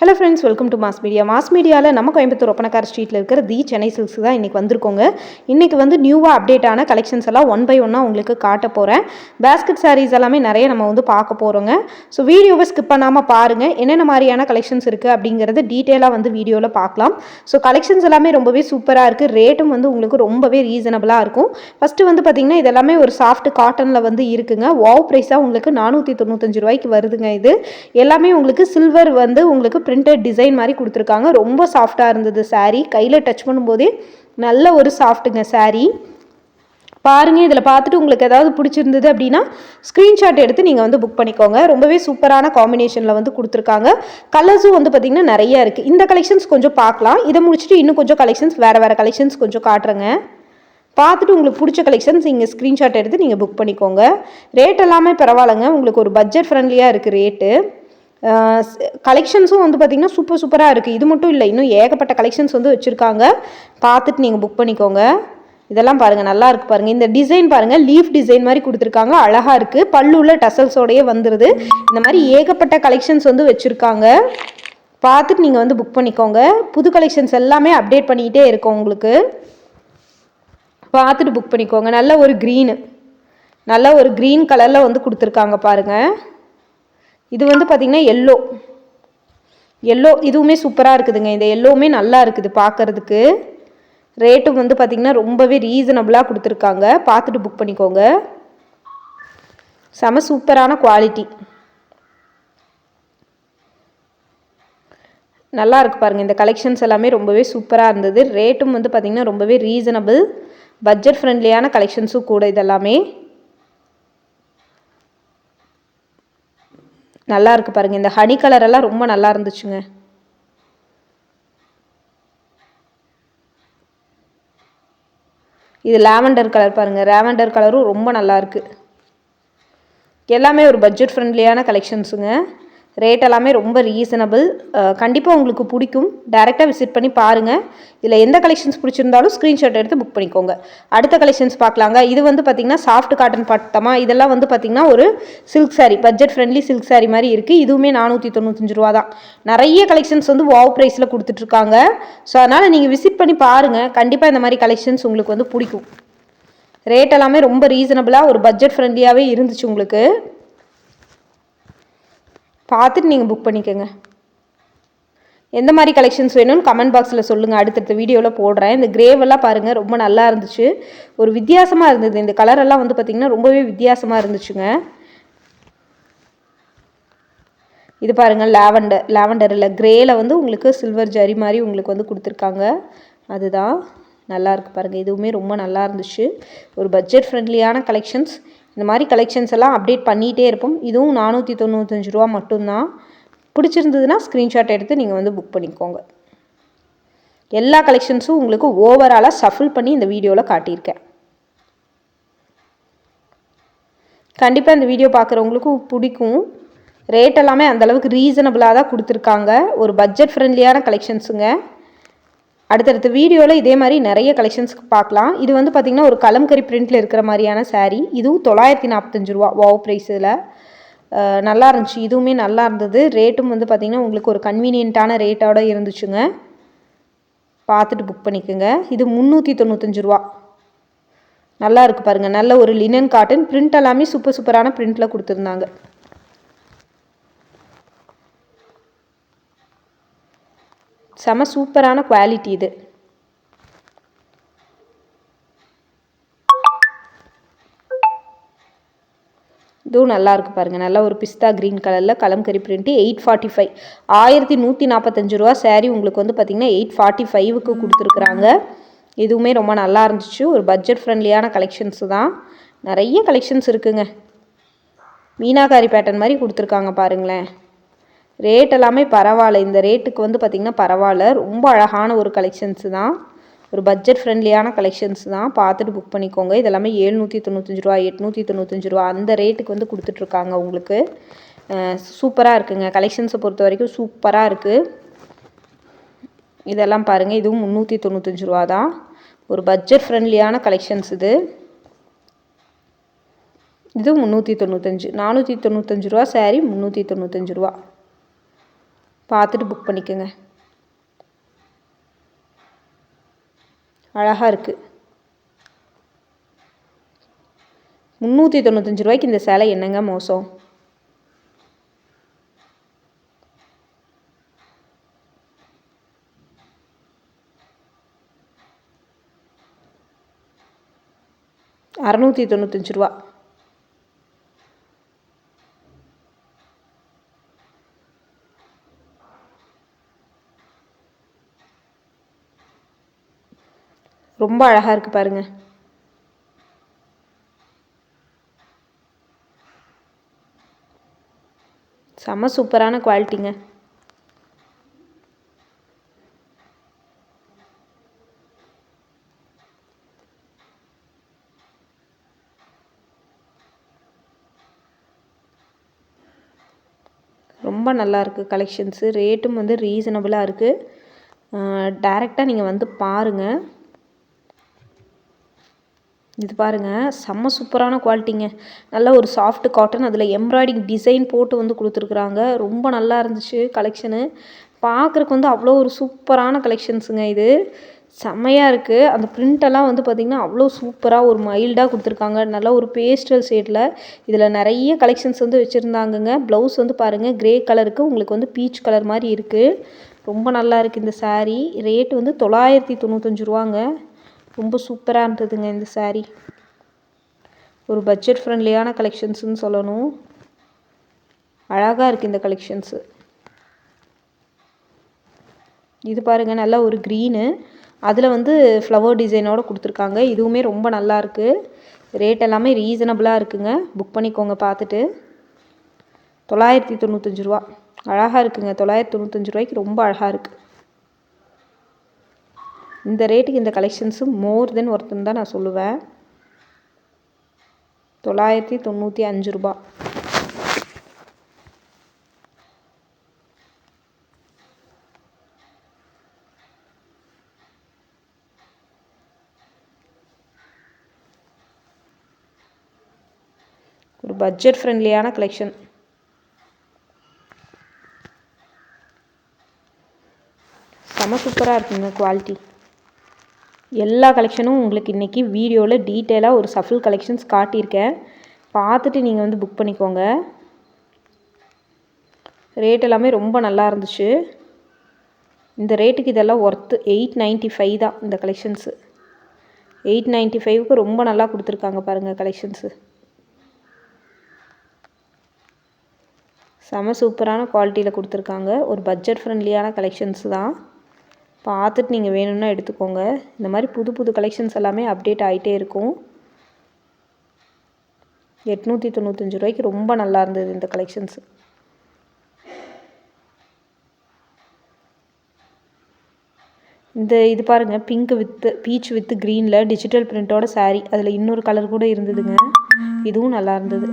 Hello friends welcome to mass media mass மீடியாவில் நம்ம கோயம்புத்தூர் ஒப்பனக்கார ஸ்ட்ரீட்டில் இருக்கிற தி சென்னை சில்க்ஸ் தான் இன்றைக்கி வந்திருக்கோங்க. இன்றைக்கி வந்து நியூவாக அப்டேட் ஆன கலெக்ஷன்ஸ் எல்லாம் ஒன் பை ஒன்னாக உங்களுக்கு காட்ட போகிறேன் பேஸ்கெட் சாரீஸ் எல்லாமே நிறைய நம்ம வந்து பார்க்க போகிறோங்க ஸோ வீடியோவை ஸ்கிப் பண்ணாமல் பாருங்கள் என்னென்ன மாதிரியான கலெக்ஷன்ஸ் இருக்குது அப்படிங்கிறது டீட்டெயிலாக வந்து வீடியோவில் பார்க்கலாம். ஸோ கலெக்ஷன்ஸ் எல்லாமே ரொம்பவே சூப்பராக இருக்குது ரேட்டும் வந்து உங்களுக்கு ரொம்பவே ரீசனபிளாக இருக்கும். ஃபஸ்ட்டு வந்து பார்த்திங்கன்னா இதெல்லாமே ஒரு சாஃப்ட் காட்டனில் வந்து இருக்குங்க. வாவ் ப்ரைஸாக உங்களுக்கு நானூற்றி தொண்ணூத்தஞ்சு ரூபாய்க்கு வருதுங்க இது. எல்லாமே உங்களுக்கு சில்வர் வந்து உங்களுக்கு பிரிண்டட் டிசைன் மாதிரி கொடுத்துருக்காங்க. ரொம்ப சாஃப்டாக இருந்தது சாரீ கையில் டச் பண்ணும்போதே நல்ல ஒரு சாஃப்ட்டுங்க சாரீ பாருங்கள் இதில் பார்த்துட்டு உங்களுக்கு ஏதாவது பிடிச்சிருந்தது அப்படின்னா ஸ்க்ரீன்ஷாட் எடுத்து நீங்கள் வந்து புக் பண்ணிக்கோங்க. ரொம்பவே சூப்பரான காம்பினேஷனில் வந்து கொடுத்துருக்காங்க. கலர்ஸும் வந்து பார்த்திங்கன்னா நிறைய இருக்குது இந்த கலெக்ஷன்ஸ் கொஞ்சம் பார்க்கலாம். இதை முடிச்சுட்டு இன்னும் கொஞ்சம் கலெக்ஷன்ஸ் வேறு வேறு கலெக்ஷன்ஸ் கொஞ்சம் காட்டுறேங்க. பார்த்துட்டு உங்களுக்கு பிடிச்ச கலெக்ஷன்ஸ் இங்கே ஸ்க்ரீன்ஷாட் எடுத்து நீங்கள் புக் பண்ணிக்கோங்க. ரேட் எல்லாமே பரவாயில்லைங்க. உங்களுக்கு ஒரு பட்ஜெட் ஃப்ரெண்ட்லியாக இருக்குது ரேட்டு கலெக்ஷன்ஸும் வந்து பார்த்திங்கன்னா சூப்பர் சூப்பராக இருக்குது இது மட்டும் இல்லை இன்னும் ஏகப்பட்ட கலெக்ஷன்ஸ் வந்து வச்சுருக்காங்க. பார்த்துட்டு நீங்கள் புக் பண்ணிக்கோங்க. இதெல்லாம் பாருங்கள் நல்லா இருக்குது பாருங்கள் இந்த டிசைன் பாருங்கள் லீஃப் டிசைன் மாதிரி கொடுத்துருக்காங்க. அழகாக இருக்குது பல்லுள்ள டசல்ஸோடையே வந்துடுது இந்த மாதிரி ஏகப்பட்ட கலெக்ஷன்ஸ் வந்து வச்சுருக்காங்க. பார்த்துட்டு நீங்கள் வந்து புக் பண்ணிக்கோங்க. புது கலெக்ஷன்ஸ் எல்லாமே அப்டேட் பண்ணிக்கிட்டே இருக்கோம் உங்களுக்கு. பார்த்துட்டு புக் பண்ணிக்கோங்க. நல்ல ஒரு க்ரீனு நல்ல ஒரு க்ரீன் கலரில் வந்து கொடுத்துருக்காங்க பாருங்கள் இது வந்து பார்த்திங்கன்னா எல்லோ எல்லோ இதுவுமே சூப்பராக இருக்குதுங்க. இந்த எல்லோவுமே நல்லா இருக்குது பார்க்குறதுக்கு ரேட்டும் வந்து பார்த்திங்கன்னா ரொம்பவே ரீசனபுளாக கொடுத்துருக்காங்க. பார்த்துட்டு புக் பண்ணிக்கோங்க. செம சூப்பரான குவாலிட்டி நல்லா இருக்கு பாருங்கள் இந்த கலெக்ஷன்ஸ் எல்லாமே ரொம்பவே சூப்பராக இருந்தது. ரேட்டும் வந்து பார்த்திங்கன்னா ரொம்பவே ரீசனபிள் பட்ஜெட் ஃப்ரெண்ட்லியான கலெக்ஷன்ஸும் கூட இதெல்லாமே. நல்லா இருக்கு பாருங்க. இந்த ஹனி கலர் எல்லாம் ரொம்ப நல்லா இருந்துச்சுங்க. இது லாவெண்டர் கலர் பாருங்க. லாவெண்டர் கலரும் ரொம்ப நல்லா இருக்கு எல்லாமே ஒரு பட்ஜெட் ஃப்ரெண்ட்லியான கலெக்ஷன்ஸுங்க ரேட் எல்லாமே ரொம்ப ரீசனபிள் கண்டிப்பாக உங்களுக்கு பிடிக்கும். டேரெக்டாக விசிட் பண்ணி பாருங்கள் இதில் எந்த கலெக்ஷன்ஸ் பிடிச்சிருந்தாலும் ஸ்க்ரீன்ஷாட் எடுத்து புக் பண்ணிக்கோங்க. அடுத்த கலெக்ஷன்ஸ் பார்க்கலாங்க. இது வந்து பார்த்திங்கன்னா சாஃப்ட் காட்டன் பட்டமா இதெல்லாம் வந்து பார்த்திங்கன்னா ஒரு silk sari budget friendly silk sari மாதிரி இருக்குது இதுவுமே நானூற்றி தொண்ணூத்தஞ்சு ரூபா தான். நிறைய கலெக்ஷன்ஸ் வந்து வாவ் ப்ரைஸில் கொடுத்துட்ருக்காங்க. ஸோ அதனால் நீங்கள் விசிட் பண்ணி பாருங்கள் கண்டிப்பாக இந்த மாதிரி கலெக்ஷன்ஸ் உங்களுக்கு வந்து பிடிக்கும். ரேட் எல்லாமே ரொம்ப ரீசனபிளாக ஒரு பட்ஜெட் ஃப்ரெண்ட்லியாகவே இருந்துச்சு உங்களுக்கு. பார்த்துட்டு நீங்கள் புக் பண்ணிக்கோங்க. எந்த மாதிரி கலெக்ஷன்ஸ் வேணும்னு கமெண்ட் பாக்ஸில் சொல்லுங்கள் அடுத்தடுத்த வீடியோவில் போடுறேன். இந்த கிரேவெல்லாம் பாருங்கள் ரொம்ப நல்லா இருந்துச்சு. ஒரு வித்தியாசமாக இருந்தது. இந்த கலரெல்லாம் வந்து பார்த்திங்கன்னா ரொம்பவே வித்தியாசமாக இருந்துச்சுங்க. இது பாருங்கள் லாவெண்டர் லாவெண்டர் இல்லை கிரேயில் வந்து உங்களுக்கு சில்வர் ஜரி மாதிரி உங்களுக்கு வந்து கொடுத்துருக்காங்க. அதுதான். நல்லா இருக்குது பாருங்கள் இதுவுமே ரொம்ப நல்லா இருந்துச்சு. ஒரு பட்ஜெட் ஃப்ரெண்ட்லியான கலெக்ஷன்ஸ் இந்த மாதிரி கலெக்ஷன்ஸ் எல்லாம் அப்டேட் பண்ணிகிட்டே இருப்போம். இதுவும் நானூற்றி தொண்ணூத்தஞ்சு ரூபா மட்டும்தான். பிடிச்சிருந்ததுன்னா ஸ்க்ரீன்ஷாட் எடுத்து நீங்கள் வந்து புக் பண்ணிக்கோங்க. எல்லா கலெக்ஷன்ஸும் உங்களுக்கு ஓவராலாக சஃபில் பண்ணி இந்த வீடியோவில் காட்டியிருக்கேன். கண்டிப்பாக இந்த வீடியோ பார்க்குறவங்களுக்கும் பிடிக்கும். ரேட் எல்லாமே அந்தளவுக்கு ரீசனபிளாக தான் கொடுத்துருக்காங்க. ஒரு பட்ஜெட் ஃப்ரெண்ட்லியான கலெக்ஷன்ஸுங்க அடுத்தடுத்த வீடியோவில் இதே மாதிரி நிறைய கலெக்ஷன்ஸ்க்கு பார்க்கலாம். இது வந்து பார்த்திங்கன்னா ஒரு கலம்கரி பிரிண்டில் இருக்கிற மாதிரியான சேரீ இதுவும் தொள்ளாயிரத்தி நாற்பத்தஞ்சு ரூபா. வாவ் ப்ரைஸில் நல்லா இருந்துச்சு. இதுவுமே நல்லா இருந்தது. ரேட்டும் வந்து பார்த்திங்கன்னா உங்களுக்கு ஒரு கன்வீனியண்ட்டான ரேட்டோட இருந்துச்சுங்க. பார்த்துட்டு புக் பண்ணிக்கோங்க. இது முந்நூற்றி தொண்ணூத்தஞ்சு ரூபா. நல்லா இருக்குது பாருங்கள் நல்ல ஒரு லினன் காட்டன் பிரிண்ட் எல்லாமே சூப்பர் சூப்பரான பிரிண்ட்டில் கொடுத்துருந்தாங்க. செம சூப்பரான குவாலிட்டி இது. இதுவும் நல்லா இருக்குது பாருங்கள் நல்லா ஒரு பிஸ்தா க்ரீன் கலரில் kalamkari print eight forty five ஆயிரத்தி நூற்றி நாற்பத்தஞ்சு ரூபா சேரீ உங்களுக்கு வந்து பார்த்திங்கன்னா எயிட் ஃபார்ட்டி ஃபைவுக்கு கொடுத்துருக்குறாங்க. இதுவுமே ரொம்ப நல்லா இருந்துச்சு. ஒரு பட்ஜெட் ஃப்ரெண்ட்லியான கலெக்ஷன்ஸு தான். நிறைய கலெக்ஷன்ஸ் இருக்குங்க. மீனாகாரி பேட்டர்ன் மாதிரி கொடுத்துருக்காங்க பாருங்களேன். ரேட் எல்லாமே பரவாயில்ல. இந்த ரேட்டுக்கு வந்து பார்த்திங்கன்னா பரவாயில்ல. ரொம்ப அழகான ஒரு கலெக்ஷன்ஸு தான். ஒரு பட்ஜெட் ஃப்ரெண்ட்லியான கலெக்ஷன்ஸ் தான். பார்த்துட்டு புக் பண்ணிக்கோங்க. இதெல்லாமே ஏழ்நூற்றி தொண்ணூத்தஞ்சு ரூபா எட்நூற்றி தொண்ணூத்தஞ்சு ரூபா அந்த ரேட்டுக்கு வந்து கொடுத்துட்ருக்காங்க உங்களுக்கு. சூப்பராக இருக்குங்க. கலெக்ஷன்ஸை பொறுத்த வரைக்கும் சூப்பராக இருக்குது இதெல்லாம் பாருங்கள் இதுவும் முந்நூற்றி தொண்ணூத்தஞ்சு ரூபா தான். ஒரு பட்ஜெட் ஃப்ரெண்ட்லியான கலெக்ஷன்ஸ் இது. இது முந்நூற்றி தொண்ணூத்தஞ்சு. நானூற்றி தொண்ணூத்தஞ்சு ரூபா சாரீ முந்நூற்றி தொண்ணூத்தஞ்சு ரூபா பார்த்துட்டு புக் பண்ணிக்கோங்க. அழகாக இருக்குது முந்நூற்றி தொண்ணூத்தஞ்சு ரூபாய்க்கு இந்த சேலை என்னங்க மோசம்? அறநூற்றி தொண்ணூத்தஞ்சு ரூபா. ரொம்ப அழகாக இருக்குது பாருங்கள் செம்ம சூப்பரான குவாலிட்டிங்க. ரொம்ப நல்லா இருக்குது கலெக்ஷன்ஸு ரேட்டும் வந்து ரீசனபுளாக இருக்குது டேரெக்டாக நீங்கள் வந்து பாருங்கள் இது பாருங்கள் செம்ம சூப்பரான குவாலிட்டிங்க நல்ல ஒரு சாஃப்ட் காட்டன் அதில் எம்ப்ராய்டிங் டிசைன் போட்டு வந்து கொடுத்துருக்குறாங்க. ரொம்ப நல்லா இருந்துச்சு கலெக்ஷனு பார்க்குறக்கு வந்து அவ்வளோ ஒரு சூப்பரான கலெக்ஷன்ஸுங்க இது. செம்மையாக இருக்குது அந்த பிரிண்டெல்லாம் வந்து பார்த்திங்கன்னா அவ்வளோ சூப்பராக ஒரு மைல்டாக கொடுத்துருக்காங்க. நல்லா ஒரு பேஸ்டல் ஷேடில் இதில் நிறைய கலெக்ஷன்ஸ் வந்து வச்சுருந்தாங்கங்க. ப்ளவுஸ் வந்து பாருங்கள் க்ரே கலருக்கு உங்களுக்கு வந்து பீச் கலர் மாதிரி இருக்குது ரொம்ப நல்லா இருக்குது இந்த சாரீ ரேட்டு வந்து தொள்ளாயிரத்தி தொண்ணூத்தஞ்சு ரூபாங்க. ரொம்ப சூப்பராக இருந்ததுங்க இந்த சாரீ ஒரு பட்ஜெட் ஃப்ரெண்ட்லியான கலெக்ஷன்ஸுன்னு சொல்லணும். அழகாக இருக்குது இந்த கலெக்ஷன்ஸு இது பாருங்கள் நல்லா ஒரு க்ரீனு அதில் வந்து ஃப்ளவர் டிசைனோடு கொடுத்துருக்காங்க. இதுவுமே ரொம்ப நல்லாயிருக்கு ரேட் எல்லாமே ரீசனபிளாக இருக்குங்க. புக் பண்ணிக்கோங்க பார்த்துட்டு தொள்ளாயிரத்தி தொண்ணூத்தஞ்சு ரூபா. அழகாக இருக்குங்க. தொள்ளாயிரத்தி தொண்ணூத்தஞ்சு ரூபாய்க்கு ரொம்ப அழகாக இருக்குது இந்த ரேட்டுக்கு இந்த கலெக்ஷன்ஸும் மோர் தென் ஒருத்தன் தான் நான் சொல்லுவேன். தொள்ளாயிரத்தி தொண்ணூற்றி அஞ்சு ரூபா ஒரு பட்ஜெட் ஃப்ரெண்ட்லியான கலெக்ஷன் செம சூப்பராக இருக்குங்க குவாலிட்டி எல்லா கலெக்ஷனும் உங்களுக்கு இன்றைக்கி வீடியோவில் டீட்டெயிலாக ஒரு சஃபில் கலெக்ஷன்ஸ் காட்டியிருக்கேன். பார்த்துட்டு நீங்கள் வந்து புக் பண்ணிக்கோங்க. ரேட் எல்லாமே ரொம்ப நல்லா இருந்துச்சு. இந்த ரேட்டுக்கு இதெல்லாம் ஒர்த்து எயிட் நைன்ட்டி ஃபைவ் தான் இந்த கலெக்ஷன்ஸு எயிட் நைன்ட்டி ஃபைவ்க்கு ரொம்ப நல்லா கொடுத்துருக்காங்க பாருங்கள் கலெக்ஷன்ஸு செம சூப்பரான குவாலிட்டியில் கொடுத்துருக்காங்க. ஒரு பட்ஜெட் ஃப்ரெண்ட்லியான கலெக்ஷன்ஸ் தான். பார்த்துட்டு நீங்கள் வேணும்னா எடுத்துக்கோங்க. இந்த மாதிரி புது புது கலெக்ஷன்ஸ் எல்லாமே அப்டேட் ஆகிட்டே இருக்கும். எட்நூற்றி தொண்ணூத்தஞ்சு ரூபாய்க்கு ரொம்ப நல்லா இருந்தது இந்த கலெக்ஷன்ஸ் இந்த இது பாருங்கள் பிங்க் வித்து பீச் வித்து க்ரீனில் டிஜிட்டல் பிரிண்ட்டோட சாரீ அதில் இன்னொரு கலர் கூட இருந்ததுங்க. இதுவும் நல்லா இருந்தது.